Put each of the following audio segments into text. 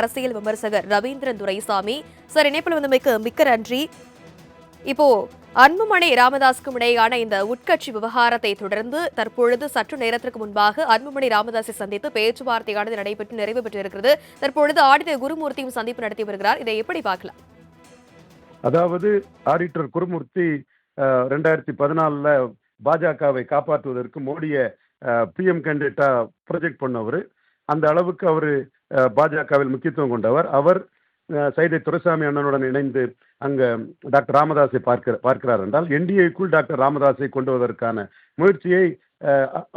அரசியல் விமர்சகர் ரவீந்திரன் துரைசாமி. சார் இணைப்பில் வந்தமைக்கு மிக்க நன்றி. இப்போ அன்புமணி ராமதாஸுக்கும் இடையேயான இந்த உட்கட்சி விவகாரத்தை தொடர்ந்து தற்பொழுது சற்று நேரத்திற்கு முன்பாக அன்புமணி ராமதாஸை சந்தித்து பேச்சுவார்த்தையானது நடைபெற்று நிறைவு பெற்றிருக்கிறது. தற்பொழுது ஆடிட்டர் குருமூர்த்தியும் சந்திப்பு நடத்தி வருகிறார். இதை எப்படி பார்க்கலாம்? அதாவது ஆடிட்டர் குருமூர்த்தி ரெண்டாயிரத்தி பதினாலுல பாஜகவை காப்பாற்றுவதற்கு மோடியை பிஎம் கேண்டிடேட்டா ப்ரொஜெக்ட் பண்ணவர். அந்த அளவுக்கு அவரு பாஜகவில் முக்கியத்துவம் கொண்டவர். அவர் சைதை துரைசாமி அண்ணனுடன் இணைந்து அங்க டாக்டர் ராமதாஸை பார்க்கிற பார்க்கிறார் என்றால் என்டிஏக்குள் டாக்டர் ராமதாஸை கொண்டு வருவதற்கான முயற்சியை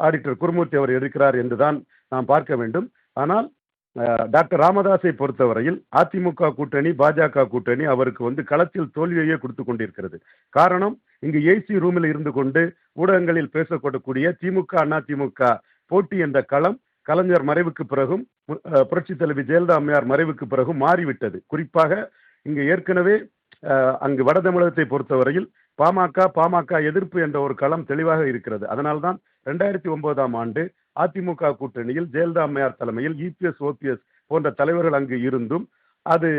ஆடிட்டர் குருமூர்த்தி அவர் எடுக்கிறார் என்றுதான் நாம் பார்க்க வேண்டும். ஆனால் டாக்டர் ராமதாஸை பொறுத்தவரையில் அதிமுக கூட்டணி பாஜக கூட்டணி அவருக்கு வந்து களத்தில் தோல்வியையே கொடுத்து கொண்டிருக்கிறது. காரணம் இங்கு ஏசி ரூமில் இருந்து கொண்டு ஊடகங்களில் பேசக்கூடக்கூடிய திமுக அண்ணா திமுக போட்டி என்ற களம் கலைஞர் மறைவுக்கு பிறகும் புரட்சி தலைவி ஜெயலலிதா அம்மையார் மறைவுக்கு பிறகும் மாறிவிட்டது. குறிப்பாக இங்கு ஏற்கனவே அங்கு வட தமிழகத்தை பொறுத்தவரையில் பாமக பாமக எதிர்ப்பு என்ற ஒரு களம் தெளிவாக இருக்கிறது. அதனால்தான் ரெண்டாயிரத்தி ஒன்பதாம் ஆண்டு அதிமுக கூட்டணியில் ஜெயலலிதா அம்மையார் தலைமையில் இபிஎஸ் ஓபிஎஸ் போன்ற தலைவர்கள் அங்கு இருந்தும் அது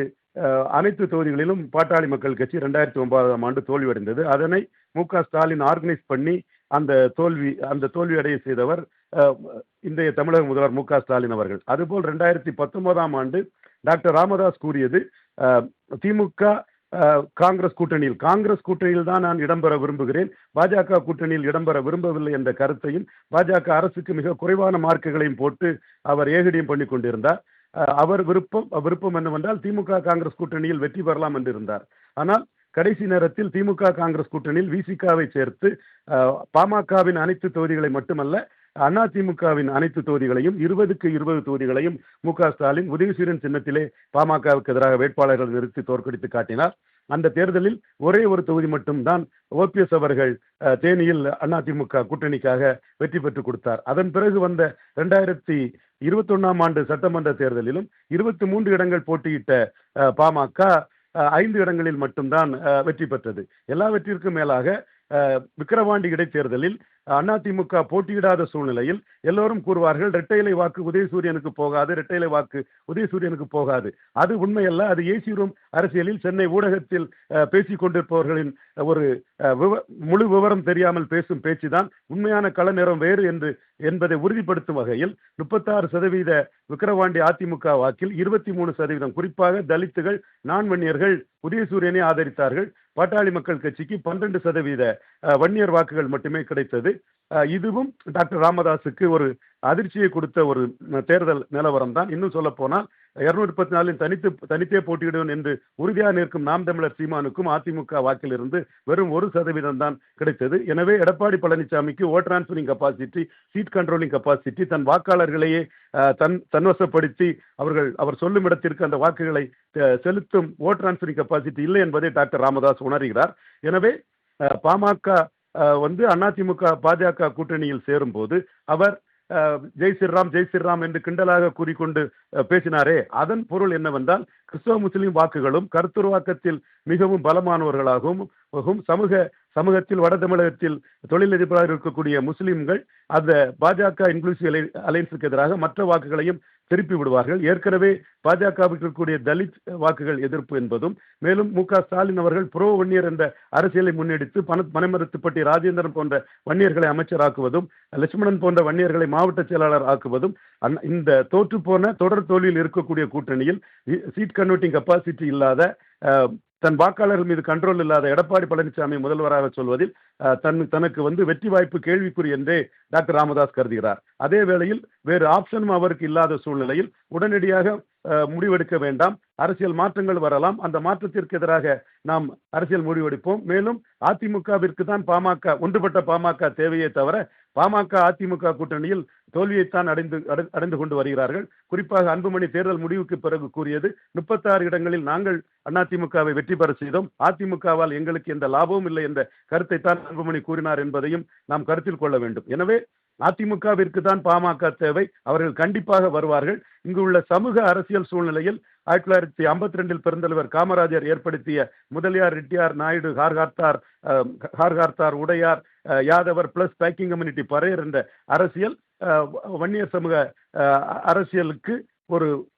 அனைத்து தொகுதிகளிலும் பாட்டாளி மக்கள் கட்சி ரெண்டாயிரத்தி ஒன்பதாம் ஆண்டு தோல்வியடைந்தது. அதனை மு க ஸ்டாலின் ஆர்கனைஸ் பண்ணி அந்த தோல்வி அந்த தோல்வி அடைய செய்தவர் அஹ், இன்றைய தமிழக முதல்வர் மு க ஸ்டாலின் அவர்கள். அதுபோல் ரெண்டாயிரத்தி பத்தொன்பதாம் ஆண்டு டாக்டர் ராமதாஸ் கூறியது திமுக காங்கிரஸ் கூட்டணியில் காங்கிரஸ் கூட்டணியில் தான் நான் இடம்பெற விரும்புகிறேன் பாஜக கூட்டணியில் இடம்பெற விரும்பவில்லை என்ற கருத்தையும் பாஜக அரசுக்கு மிக குறைவான மார்க்குகளையும் போட்டு அவர் ஏகடியம் பண்ணி கொண்டிருந்தார். அவர் விருப்பம் விருப்பம் என்னவென்றால் திமுக காங்கிரஸ் கூட்டணியில் வெற்றி பெறலாம் என்று இருந்தார் ஆனால் கடைசி நேரத்தில் திமுக காங்கிரஸ் கூட்டணியில் விசிகாவை சேர்த்து பாமகவின் அனைத்து தொகுதிகளை மட்டுமல்ல அதிமுகவின் அனைத்து தொகுதிகளையும் இருபதுக்கு இருபது தொகுதிகளையும் மு க ஸ்டாலின் உதயசீரன் சின்னத்திலே பாமகவுக்கு எதிராக வேட்பாளர்கள் நிறுத்தி தோற்கடித்து காட்டினார். அந்த தேர்தலில் ஒரே ஒரு தொகுதி மட்டும்தான் ஓபிஎஸ் அவர்கள் தேனியில் அதிமுக கூட்டணிக்காக வெற்றி பெற்று கொடுத்தார். அதன் பிறகு வந்த ரெண்டாயிரத்தி இருபத்தொன்னாம் ஆண்டு சட்டமன்ற தேர்தலிலும் இருபத்தி மூன்று இடங்கள் போட்டியிட்ட பாமக ஐந்து இடங்களில் மட்டும்தான் வெற்றி பெற்றது. எல்லாவற்றிற்கும் மேலாக விக்கிரவாண்டி இடைத்தேர்தலில் அதிமுக போட்டியிடாத சூழ்நிலையில் எல்லோரும் கூறுவார்கள் இரட்டையிலை வாக்கு உதயசூரியனுக்கு போகாது இரட்டையிலை வாக்கு உதயசூரியனுக்கு போகாது. அது உண்மையல்ல அது ஏசி ரூம் அரசியலில் சென்னை ஊடகத்தில் பேசிக் கொண்டிருப்பவர்களின் ஒரு விவ- முழு விவரம் தெரியாமல் பேசும் பேச்சுதான் உண்மையான கள நேரம் வேறு என்று என்பதை உறுதிப்படுத்தும் வகையில் முப்பத்தாறு சதவீத விக்கிரவாண்டி அதிமுக வாக்கில் இருபத்தி மூணு சதவீதம். குறிப்பாக தலித்துகள் நான்வன்னியர்கள் உதயசூரியனை ஆதரித்தார்கள். பாட்டாளி மக்கள் கட்சிக்கு பன்னெண்டு சதவீத வன்னியர் வாக்குகள் மட்டுமே கிடைத்தது. இதுவும் டாக்டர் ராமதாஸுக்கு ஒரு அதிர்ச்சியை கொடுத்த ஒரு தேர்தல் நிலவரம் தான் இன்னும் சொல்ல போனால் இருநூற்றி முப்பத்தி நாலில் தனித்து தனித்தே போட்டியிடுவேன் என்று உறுதியாக நிற்கும் நாம் தமிழர் சீமானுக்கும் அதிமுக வாக்கிலிருந்து வெறும் ஒரு சதவீதம் தான் கிடைத்தது. எனவே எடப்பாடி பழனிசாமிக்கு vote transferring capacity seat controlling capacity தன் வாக்காளர்களையே தன் தன்வசப்படுத்தி அவர்கள் அவர் சொல்லும் இடத்திற்கு அந்த வாக்குகளை செலுத்தும் ஓட் டிரான்ஸ்பரிங் கெப்பாசிட்டி இல்லை என்பதை டாக்டர் ராமதாஸ் உணர்கிறார். எனவே பாமக வந்து அதிமுக பாஜக கூட்டணியில் சேரும்போது அவர் ஜெய் ஸ்ரீராம் ஜெய் ஸ்ரீராம் என்று கிண்டலாக கூறிக்கொண்டு பேசினாரே. அதன் பொருள் என்னவென்றால் கிறிஸ்தவ முஸ்லிம் வாக்குகளும் கருத்துருவாக்கத்தில் மிகவும் பலமானவர்களாகவும் சமூக சமூகத்தில் வட தமிழகத்தில் தொழிலதிபராக இருக்கக்கூடிய முஸ்லிம்கள் அந்த பாஜக இன்க்ளூசிவ் அலைன்ஸுக்கு எதிராக மற்ற வாக்குகளையும் திருப்பி விடுவார்கள். ஏற்கனவே பாஜகவுக்கு இருக்கக்கூடிய தலித் வாக்குகள் எதிர்ப்பு என்பதும் மேலும் மு ஸ்டாலின் அவர்கள் புரோ வன்னியர் என்ற அரசியலை முன்னெடுத்து பண பனைமரத்துப்பட்டி ராஜேந்திரன் போன்ற வன்னியர்களை அமைச்சராக்குவதும் லட்சுமணன் போன்ற வன்னியர்களை மாவட்ட செயலாளர் ஆக்குவதும் இந்த தோற்று போன தொடர் தோல்வியில் இருக்கக்கூடிய கூட்டணியில் சீட் கன்வெர்ட்டிங் கெப்பாசிட்டி இல்லாத தன் வாக்காளர்கள் மீது கண்ட்ரோல் இல்லாத எடப்பாடி பழனிசாமி முதல்வராக சொல்வதில் தன் தனக்கு வந்து வெற்றி வாய்ப்பு கேள்விக்குறி என்றே டாக்டர் ராமதாஸ் கருதுகிறார். அதே வேளையில் வேறு ஆப்ஷனும் அவருக்கு இல்லாத சூழ்நிலையில் உடனடியாக முடிவெடுக்க வேண்டாம். அரசியல் மாற்றங்கள் வரலாம். அந்த மாற்றத்திற்கு எதிராக நாம் அரசியல் முடிவெடுப்போம். மேலும் அதிமுகவிற்கு தான் பாமக ஒன்றுபட்ட பாமக தேவையே தவிர பாமக அதிமுக கூட்டணியில் தோல்வியைத்தான் அடைந்து அடைந்து கொண்டு வருகிறார்கள். குறிப்பாக அன்புமணி தேர்தல் முடிவுக்கு பிறகு கூறியது முப்பத்தாறு இடங்களில் நாங்கள் அதிமுகவை வெற்றி பெற செய்தோம். அதிமுகவால் எங்களுக்கு எந்த லாபமும் இல்லை என்ற கருத்தை தான் அன்புமணி கூறினார் என்பதையும் நாம் கருத்தில் கொள்ள வேண்டும். எனவே அதிமுகவிற்கு தான் பாமக தேவை. அவர்கள் கண்டிப்பாக வருவார்கள். இங்கு உள்ள சமூக அரசியல் சூழ்நிலையில் ஆயிரத்தி தொள்ளாயிரத்தி ஐம்பத்தி ரெண்டில் பெருந்தலைவர் காமராஜர் ஏற்படுத்திய முதலியார் ரெட்டியார் நாயுடு ஹார்கார்த்தார் ஹார்கார்த்தார் Udaiyar Yadavar plus backing community Paraiyar என்ற அரசியல் வன்னிய சமூக அரசியலுக்கு ஒரு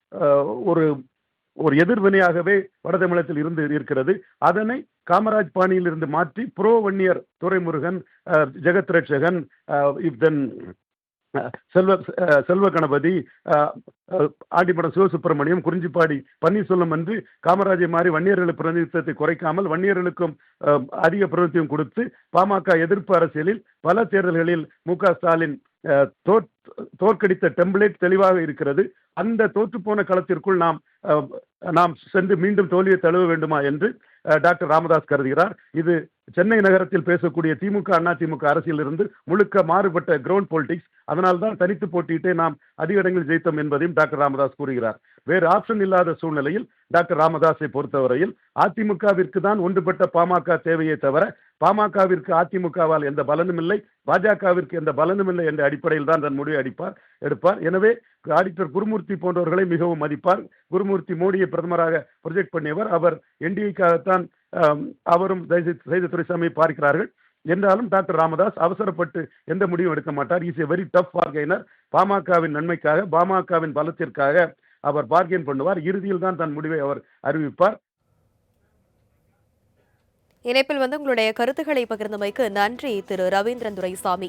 ஒரு ஒரு எதிர்வினையாகவே வடதமிழகத்தில் இருந்து இருக்கிறது. அதனை காமராஜ் பாணியில் இருந்து மாற்றி புரோ வன்னியர் துரைமுருகன் ஜெகத்ரட்சகன் ஜெகத் தென் செல்வ செல்வ கணபதி ஆண்டிப்படம் சிவசுப்பிரமணியம் குறிஞ்சிப்பாடி பன்னீர்செல்வம் என்று காமராஜை மாறி வன்னியர்கள் பிரதிநிதித்துவத்தை குறைக்காமல் வன்னியர்களுக்கும் அதிக பிரதிநிதித்துவம் கொடுத்து பாமக எதிர்ப்பு அரசியலில் பல தேர்தல்களில் மு க ஸ்டாலின் தோற்கடித்த டெம்ப்ளேட் தெளிவாக இருக்கிறது. அந்த தோற்றுப்போன களத்திற்குள் நாம் நாம் சென்று மீண்டும் தோல்வியை தழுவ வேண்டுமா என்று டாக்டர் ராமதாஸ் கருதுகிறார். இது சென்னை நகரத்தில் பேசக்கூடிய திமுக அண்ணா திமுக அரசியல் இருந்து முழுக்க மாறுபட்ட கிரவுண்ட் பொலிட்டிக்ஸ் அதனால்தான் தனித்து போட்டியிட்டே நாம் அதிக இடங்களில் ஜெயித்தோம் என்பதையும் டாக்டர் ராமதாஸ் கூறுகிறார். வேறு ஆப்ஷன் இல்லாத சூழ்நிலையில் டாக்டர் ராமதாஸை பொறுத்தவரையில் அதிமுகவிற்கு தான் ஒன்றுபட்ட பாமக தேவையை தவிர பாமகவிற்கு அதிமுகவால் எந்த பலனும் இல்லை. பாஜகவிற்கு எந்த பலனும் இல்லை என்ற அடிப்படையில் தான் தன் முடிவை அடிப்பார் எடுப்பார். எனவே ஆடிட்டர் குருமூர்த்தி போன்றவர்களை மிகவும் மதிப்பார். குருமூர்த்தி மோடியை பிரதமராக ப்ரொஜெக்ட் பண்ணியவர். அவர் என்டிஏக்காகத்தான் அவரும் தயவு- செய்த துரைசாமியை பார்க்கிறார்கள். என்றாலும் டாக்டர் ராமதாஸ் அவசரப்பட்டு எந்த முடிவும் எடுக்க மாட்டார். Is a very tough bargainer பாமகவின் நன்மைக்காக பாமகவின் பலத்திற்காக அவர் பார்கெயின் பண்ணுவார். இறுதியில் தான் தன் முடிவை அவர் அறிவிப்பார். இணைப்பில் வந்து உங்களுடைய கருத்துக்களை பகிர்ந்தமைக்கு நன்றி திரு. ரவீந்திரன் துரைசாமி.